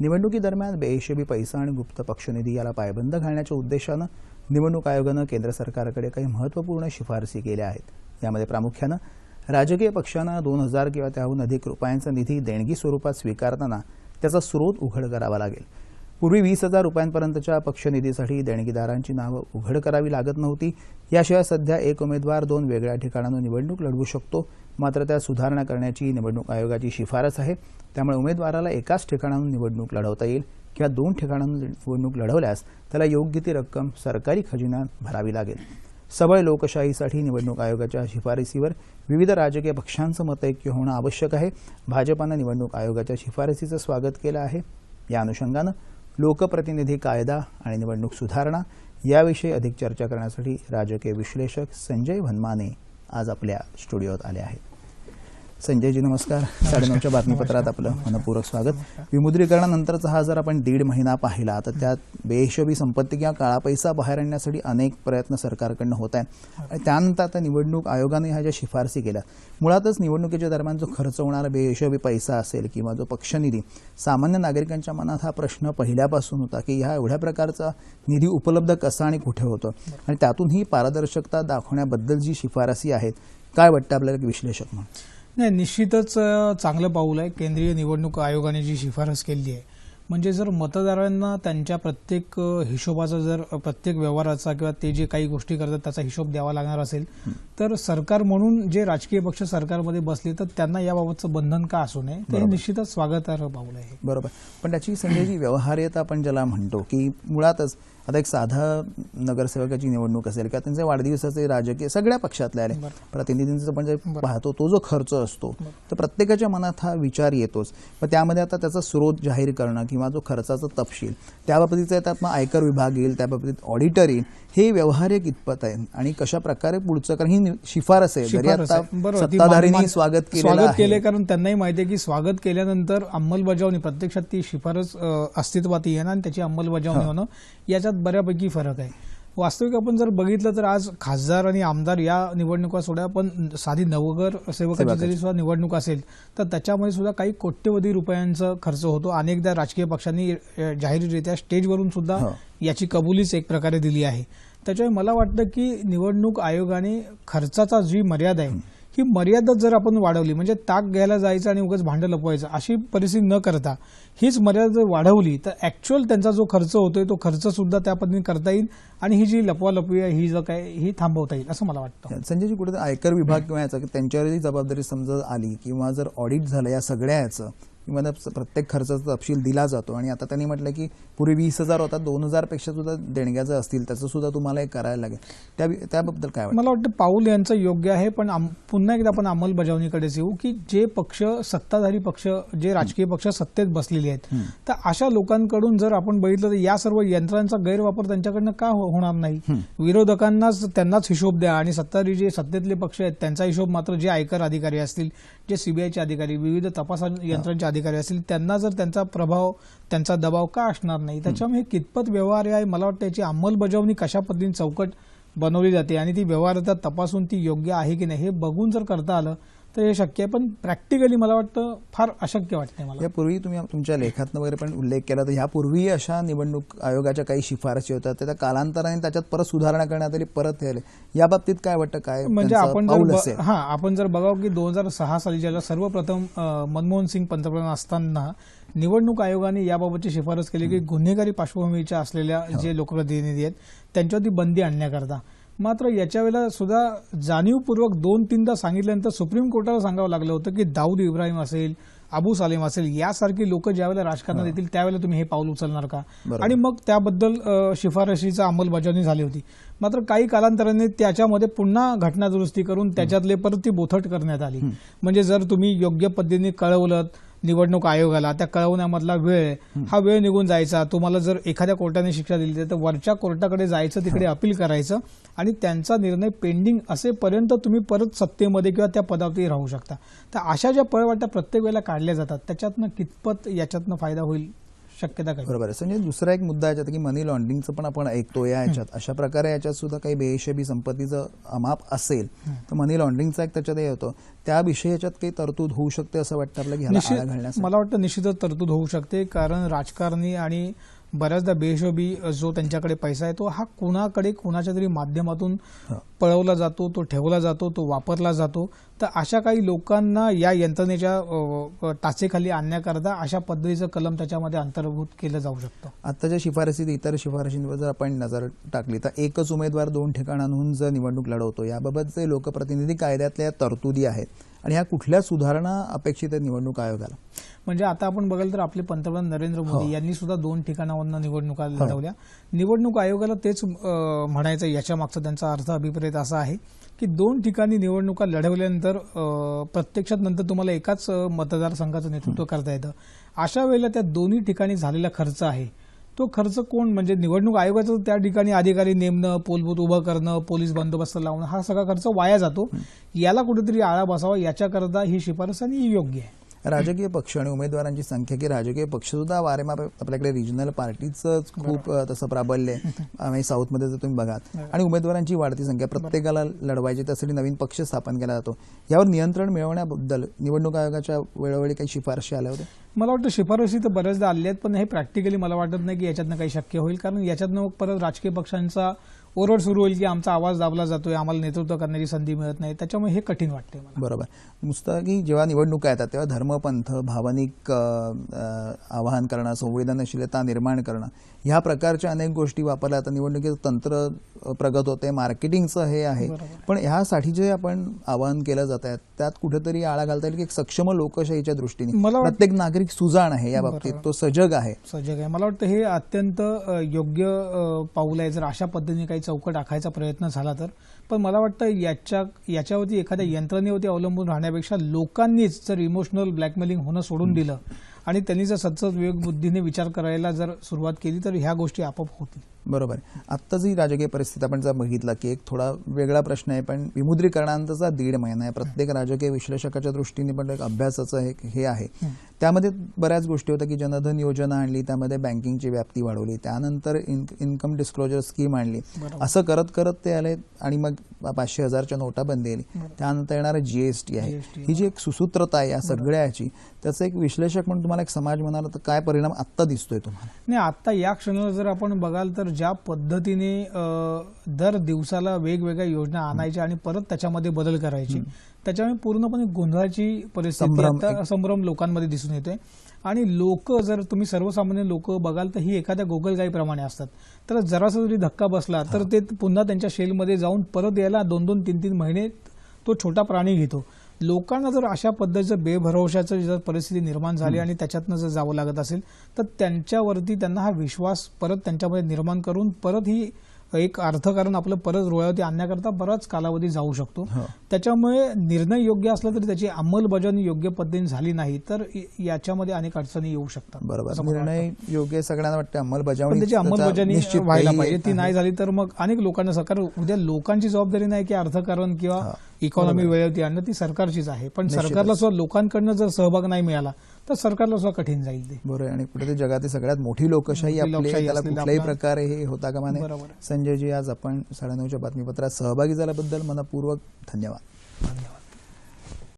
निवडणुकीदरम्यान बेहिशेबी पैसा आणि गुप्त पक्षनिधी याला पायबंद घालण्याच्या उद्देशानं निवडणूक आयोगानं केंद्र सरकारकडे काही महत्त्वपूर्ण शिफारसी केल्या आहेत. यामध्ये प्रामुख्यानं राजकीय पक्षांना दोन हजार किंवा त्याहून अधिक रुपयांचा निधी देणगी स्वरूपात स्वीकारताना त्याचा स्रोत उघड करावा लागेल. पूर्वी वीस हजार रुपयांपर्यंतच्या पक्षनिधीसाठी देणगीदारांची नावं उघड करावी लागत नव्हती. याशिवाय सध्या एक उमेदवार दोन वेगळ्या ठिकाणांहून निवडणूक लढवू शकतो मात्र त्या सुधारणा करण्याची निवडणूक आयोगाची शिफारस आहे. त्यामुळे उमेदवाराला एकाच ठिकाणाहून निवडणूक लढवता येईल किंवा दोन ठिकाणाहून निवडणूक लढवल्यास त्याला योग्य ती रक्कम सरकारी खजिन्यात भरावी लागेल. सबळ लोकशाहीसाठी निवडणूक आयोगाच्या शिफारसीवर विविध राजकीय पक्षांचं मतैक्य होणं आवश्यक आहे. भाजपानं निवडणूक आयोगाच्या शिफारसीचं स्वागत केलं आहे. या अनुषंगानं लोकप्रतिनिधी कायदा आणि निवडणूक सुधारणा याविषयी अधिक चर्चा करण्यासाठी राजकीय विश्लेषक संजय भनमाने आज आपल्या स्टुडिओत आले आहेत. संजयजी नमस्कार. साडेनऊच्या बातमीपत्रात आपलं मनपूर्वक स्वागत. विमुद्रीकरणानंतरचा हा जर आपण दीड महिना पाहिला तर त्यात बेहिशोबी संपत्ती किंवा काळा पैसा बाहेर आणण्यासाठी अनेक प्रयत्न सरकारकडनं होत आहेत. आणि त्यानंतर आता निवडणूक आयोगाने ह्या ज्या शिफारसी केल्या मुळातच निवडणुकीच्या दरम्यान जो खर्च होणारा बेहिशोबी पैसा असेल किंवा जो पक्षनिधी सामान्य नागरिकांच्या मनात हा प्रश्न पहिल्यापासून होता की ह्या एवढ्या प्रकारचा निधी उपलब्ध कसा आणि कुठे होतो? आणि त्यातून ही पारदर्शकता दाखवण्याबद्दल जी शिफारसी आहेत काय वाटतं आपल्याला विश्लेषक म्हणून? नाही निश्चितच चांगलं पाऊल आहे. केंद्रीय निवडणूक आयोगाने जी शिफारस केली आहे म्हणजे जर मतदारांना त्यांच्या प्रत्येक हिशोबाचा जर प्रत्येक व्यवहाराचा किंवा ते जे काही गोष्टी करतात त्याचा हिशोब द्यावा लागणार असेल तर सरकार म्हणून जे राजकीय पक्ष सरकारमध्ये बसले तर त्यांना याबाबतचं बंधन का असू नये? ते. निश्चितच स्वागतार्ह पाऊल आहे. बरोबर. पण त्याची संजयजी व्यवहार्यता आपण ज्याला म्हणतो की मुळातच आता एक साधा नगरसेवकाची निवडणूक असेल किंवा त्यांचे वाढदिवसाचे राजकीय सगळ्या पक्षातले आले. प्रतिनिधींचा पण जे. पाहतो तो जो खर्च असतो तर प्रत्येकाच्या मनात हा विचार येतोच. पण त्यामध्ये आता त्याचा स्रोत जाहीर करणं किंवा जो खर्चाचा तपशील त्याबाबतीचं त्यात मग आयकर विभाग येईल त्याबाबतीत ऑडिटर येईल हे व्यवहार्य कितपत आहे. आणि कशा प्रकारे पुढचं कारण ही शिफारस आहे. जरी आता सत्ताधारींनी स्वागत केलेलं स्वागत केले कारण त्यांनाही माहिती आहे की स्वागत केल्यानंतर अंमलबजावणी प्रत्यक्षात ती शिफारस अस्तित्वात येणं आणि त्याची अंमलबजावणी होणं याच्यात बऱ्यापैकी फरक आहे वास्तविक आपण जर बघितलं तर आज खासदार आणि आमदार या निवडणुका सोडा पण साधी नवगर सेवकाची. जरी सुद्धा निवडणूक असेल तर त्याच्यामध्ये सुद्धा काही कोट्यवधी रुपयांचा खर्च होतो अनेकदा राजकीय पक्षांनी जाहीररित्या स्टेजवरून सुद्धा हो. याची कबुलीच एक प्रकारे दिली आहे त्याच्यामुळे मला वाटतं की निवडणूक आयोगाने खर्चाचा जी मर्यादा आहे ही मर्यादा जर आपण वाढवली म्हणजे ताक घ्यायला जायचं आणि उगाच भांडं लपवायचं अशी परिस्थिती न करता हीच मर्यादा जर वाढवली तर ऍक्च्युअल त्यांचा जो खर्च होतोय तो खर्च सुद्धा त्या पद्धतीने करता येईल आणि ही जी लपवालपवी आहे ही जर काय ही थांबवता येईल असं मला वाटतं. संजयजी कुठे आयकर विभाग किंवा याचा त्यांच्यावरही जबाबदारी समजा आली किंवा जर ऑडिट झालं या सगळ्या याचं किंवा त्या प्रत्येक खर्चाचा तपशील दिला जातो. आणि आता त्यांनी म्हटलं की पूर्वी वीस हजार होता दोन हजारपेक्षा सुद्धा देणग्या जर असतील त्याचं सुद्धा तुम्हाला एक करायला लागेल. त्या त्याबद्दल काय वाटतं? मला वाटतं पाऊल यांचं योग्य आहे पण पुन्हा एकदा आपण अंमलबजावणीकडेच येऊ की जे पक्ष सत्ताधारी पक्ष जे राजकीय पक्ष सत्तेत बसलेले आहेत तर अशा लोकांकडून जर आपण बघितलं तर या सर्व यंत्रांचा गैरवापर त्यांच्याकडनं का हो- होणार नाही? विरोधकांनाच त्यांनाच हिशोब द्या आणि सत्ताधारी जे सत्तेतले पक्ष आहेत त्यांचा हिशोब मात्र जे आयकर अधिकारी असतील जे सीबीआयचे अधिकारी विविध तपास यंत्रांचे अधिकारी असतील त्यांना जर त्यांचा प्रभाव त्यांचा दबाव का असणार नाही? त्याच्यामुळे हे कितपत व्यवहार्य आहे? मला वाटतं याची अंमलबजावणी कशा पद्धतीने चौकट बनवली जाते आणि ती व्यवहार्यता तपासून ती योग्य आहे की नाही हे बघून जर करता आलं तर हे शक्य आहे पण प्रॅक्टिकली मला वाटतं फार अशक्य वाटते मला. यापूर्वी तुम्ही तुमच्या लेखात वगैरे पण उल्लेख केला तर यापूर्वी अशा निवडणूक आयोगाच्या काही शिफारसी होत्या त्या कालांतराने त्याच्यात परत सुधारणा करण्यात आली परत हे आले. या बाबतीत काय वाटतं काय म्हणजे आपण जर हा आपण जर बघावं की दोन हजार सहा साली ज्याला सर्वप्रथम मनमोहन सिंग पंतप्रधान असताना निवडणूक आयोगाने याबाबतची शिफारस केली की गुन्हेगारी पार्श्वभूमीच्या असलेल्या जे लोकप्रतिनिधी आहेत त्यांच्यावरती बंदी आणण्याकरता. मात्र याच्या वेळेला सुद्धा जाणीवपूर्वक दोन तीनदा सांगितल्यानंतर सुप्रीम कोर्टाला सांगावं लागलं होतं की दाऊद इब्राहिम असेल अबू सालेम असेल यासारखी लोक ज्यावेळेला राजकारणात येतील त्यावेळेला तुम्ही हे पाऊल उचलणार का. आणि मग त्याबद्दल शिफारशीचा अंमलबजावणी झाली होती. मात्र काही कालांतराने त्याच्यामध्ये पुन्हा घटना दुरुस्ती करून त्याच्यातले परत ती बोथट करण्यात आली. म्हणजे जर तुम्ही योग्य पद्धतीने कळवलं निवडणूक आयोगाला त्या कळवण्यामधला वेळ हा. वेळ निघून जायचा. तुम्हाला जर एखाद्या कोर्टाने शिक्षा दिली तर वरच्या कोर्टाकडे जायचं तिकडे अपील करायचं आणि त्यांचा निर्णय पेंडिंग असेपर्यंत तुम्ही परत सत्तेमध्ये किंवा त्या पदावरती राहू शकता. तर अशा ज्या पळवाटा प्रत्येक वेळेला काढल्या जातात त्याच्यातनं कितपत याच्यातनं फायदा होईल? शक्यता काही. बरोबर आहे. संजय दुसरा एक मुद्दा याच्यात की मनी लॉन्ड्रिंगचं पण आपण ऐकतो या याच्यात अशा प्रकारे याच्यात सुद्धा काही बेहिशेबी संपत्तीचं अमाप असेल तर मनी लॉन्ड्रिंगचा एक त्याच्यात हे होतो. त्याविषयी याच्यात काही तरतूद होऊ शकते असं वाटतं आपल्याला घालण्यासाठी? मला वाटतं निश्चितच तरतूद होऊ शकते कारण राजकारणी आणि बऱ्याचदा बेहिशोबी जो त्यांच्याकडे पैसा आहे तो हा कुणाकडे कुणाच्या तरी माध्यमातून. पळवला जातो तो ठेवला जातो तो वापरला जातो तर अशा काही लोकांना या यंत्रणेच्या टाचेखाली आणण्याकरता अशा पद्धतीचं कलम त्याच्यामध्ये अंतर्भूत केलं जाऊ शकतं? आत्ताच्या शिफारसीत इतर शिफारशींवर जर आपण नजर टाकली तर एकच उमेदवार दोन ठिकाणांहून जर निवडणूक लढवतो याबाबतचे लोकप्रतिनिधी कायद्यातल्या तरतुदी आहेत. आणि ह्या कुठल्या सुधारणा अपेक्षित आहेत निवडणूक आयोगाला? म्हणजे आता आपण बघाल तर आपले पंतप्रधान नरेंद्र मोदी हो. यांनी सुद्धा दोन ठिकाणावरून निवडणुका लढवल्या. निवडणूक आयोगाला तेच म्हणायचं याच्या मागचा त्यांचा अर्थ अभिप्रेत असा आहे की दोन ठिकाणी निवडणुका लढवल्यानंतर प्रत्यक्षात नंतर तुम्हाला एकाच मतदारसंघाचं नेतृत्व करता येतं. अशा वेळेला त्या दोन्ही ठिकाणी झालेला खर्च आहे. तो खर्च कोण? म्हणजे निवडणूक आयोगाचं त्या ठिकाणी अधिकारी नेमणं पोलबूथ उभं करणं पोलीस बंदोबस्त लावणं हा सगळा खर्च वाया जातो. याला कुठेतरी आळा बसावा याच्याकरता ही शिफारस आणि ही योग्य आहे. राजकीय पक्ष आणि उमेदवारांची संख्या की राजकीय पक्ष सुद्धा वारेमाप आपल्याकडे रिजनल पार्टीचं खूप तसं प्राबल्य आहे. साऊथमध्ये जर तुम्ही बघाल. आणि उमेदवारांची वाढती संख्या प्रत्येकाला लढवायची त्यासाठी नवीन पक्ष स्थापन केला जातो. यावर नियंत्रण मिळवण्याबद्दल निवडणूक आयोगाच्या वेळोवेळी काही शिफारशी आल्या होत्या? मला वाटतं शिफारसी तर बऱ्याचदा आल्या आहेत पण हे प्रॅक्टिकली मला वाटत नाही की याच्यातनं काही शक्य होईल. कारण याच्यातनं परत राजकीय पक्षांचा ओरड सुरू होईल की आमचा आवाज दाबला जातोय आम्हाला नेतृत्व करण्याची संधी मिळत नाही. त्याच्यामुळे हे कठीण वाटते मला. बरोबर. नुसतं की जेव्हा निवडणुका येतात तेव्हा धर्मपंथ भावनिक आवाहन करणं संवेदनशीलता निर्माण करणं ह्या प्रकारच्या अनेक गोष्टी वापरल्या. जातात निवडणुकीचं तंत्र प्रगत होते मार्केटिंगचं हे आहे. पण ह्यासाठी जे आपण आवाहन केलं जात आहे त्यात कुठेतरी आळा घालता येईल की एक सक्षम लोकशाहीच्या दृष्टीने. मला प्रत्येक नागरिक सुजाण आहे या बाबतीत. तो सजग आहे. सजग आहे. मला वाटतं हे अत्यंत योग्य पाऊल आहे. जर अशा पद्धतीने काही चौकट आखायचा प्रयत्न झाला तर. पण मला वाटतं याच्या याच्यावरती एखाद्या यंत्रणेवरती अवलंबून राहण्यापेक्षा लोकांनीच जर इमोशनल ब्लॅकमेलिंग होणं सोडून दिलं आणि त्यांनी जर सतत विवेक बुद्धीने विचार करायला जर सुरुवात केली तर ह्या गोष्टी आपोआप होतील. बरोबर. आत्ताच ही राजकीय परिस्थिती आपण जर बघितलं की एक थोडा वेगळा प्रश्न आहे पण विमुद्रीकरणानंतरचा दीड महिना आहे. प्रत्येक राजकीय विश्लेषकाच्या दृष्टीने पण एक अभ्यासाचं एक हे आहे. त्यामध्ये बऱ्याच गोष्टी होत्या की जनधन योजना आणली त्यामध्ये बँकिंगची व्याप्ती वाढवली त्यानंतर इन्कम डिस्क्लोजर स्कीम आणली. असं करत करत ते आले आणि मग पाचशे हजारच्या नोटा बंदी आली त्यानंतर येणारं जीएसटी आहे. ही जी एक सुसूत्रता आहे या सगळ्याची त्याचं एक विश्लेषक म्हणून तुम्हाला एक समाज म्हणाला तर काय परिणाम आत्ता दिसतोय तुम्हाला? नाही आता या क्षणाला जर आपण बघाल तर ज्या पद्धतीने दर दिवसाला वेगवेगळ्या योजना आणायच्या आणि परत त्याच्यामध्ये बदल करायची त्याच्यामुळे पूर्णपणे गोंधळाची परिस्थिती संभ्रम लोकांमध्ये दिसून येते आणि लोक जर तुम्ही सर्वसामान्य लोक बघाल तर ही एखाद्या गोगलगाईप्रमाणे असतात. तर जरासा जरी धक्का बसला तर ते पुन्हा त्यांच्या शेलमध्ये जाऊन परत यायला दोन दोन तीन तीन महिने तो छोटा प्राणी घेतो. लोकांना जर अशा पद्धतीचं बेभरवशाचं जर परिस्थिती निर्माण झाली आणि त्याच्यातनं जर जावं लागत असेल तर त्यांच्यावरती त्यांना हा विश्वास परत त्यांच्यामध्ये निर्माण करून परत ही एक अर्थकारण आपलं परत रोळ्यावरती आणण्याकरता बराच कालावधी जाऊ शकतो. त्याच्यामुळे निर्णय योग्य असला तरी त्याची अंमलबजावणी योग्य पद्धतीने झाली नाही तर याच्यामध्ये अनेक अडचणी येऊ शकतात बरोबर. निर्णय योग्य सगळ्यांना वाटतं अंमलबजावणी त्याची अंमलबजावणी निश्चित व्हायला पाहिजे ती. नाही झाली तर मग अनेक लोकांना सरकार उद्या लोकांची जबाबदारी नाही की अर्थकारण किंवा. इकॉनॉमी वेळेवरती आणणं ती सरकारचीच आहे पण. सरकारला सुद्धा लोकांकडनं जर सहभाग नाही मिळाला तर सरकारला सुद्धा कठीण जाईल ते बरोबर. आणि कुठेतरी जगातील सगळ्यात मोठी लोकशाही मोठी आपली आहे. लोकशाही त्याला असलेला कुठल्याही प्रकारे हे होता बरोबर आहे. संजयजी आज आपण साडेनऊच्या बातमीपत्रात सहभागी झाल्याबद्दल मनपूर्वक धन्यवाद धन्यवाद